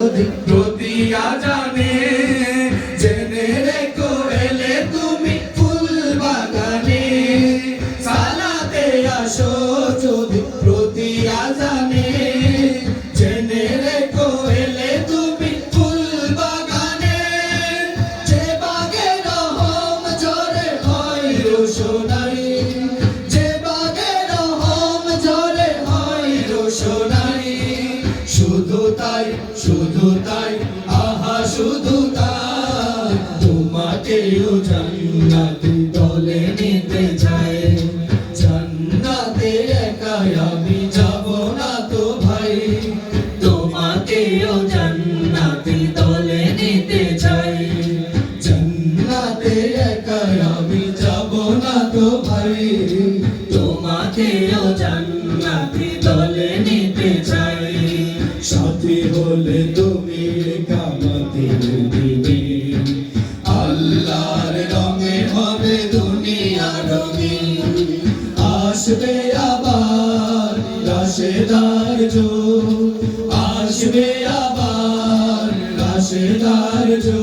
প্রতিয়া জানে জেনে রেখো তুমি ফুল বাগানে সালাতে আসো যদি তাই, শুধু তাই, আহা, শুধু তাই। তোমাকেও জান্নাতি দলে নিতে চাই। জান্নাতে একাই আমি যাব না তো ভাই। তোমাকেও জান্নাতি দলে নিতে চাই। জান্নাতে একাই আমি যাব না তো ভাই। তোমাকেও জান্নাতি সাথী হলে তুমি কামাতে দিবে আল্লাহর রঙে হবে দুনিয়া রঙিন। আসবে আবার রাশেদার জো আসবে আবার রাশেদার জো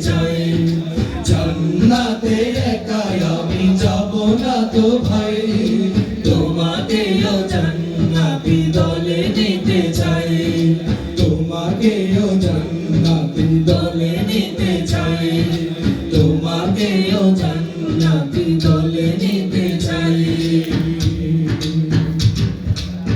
চাই জান্নাতে যাব না তো দলে নিতে চাই। তোমাকেও জান্নাতি দলে নিতে চাই। জান্নাতি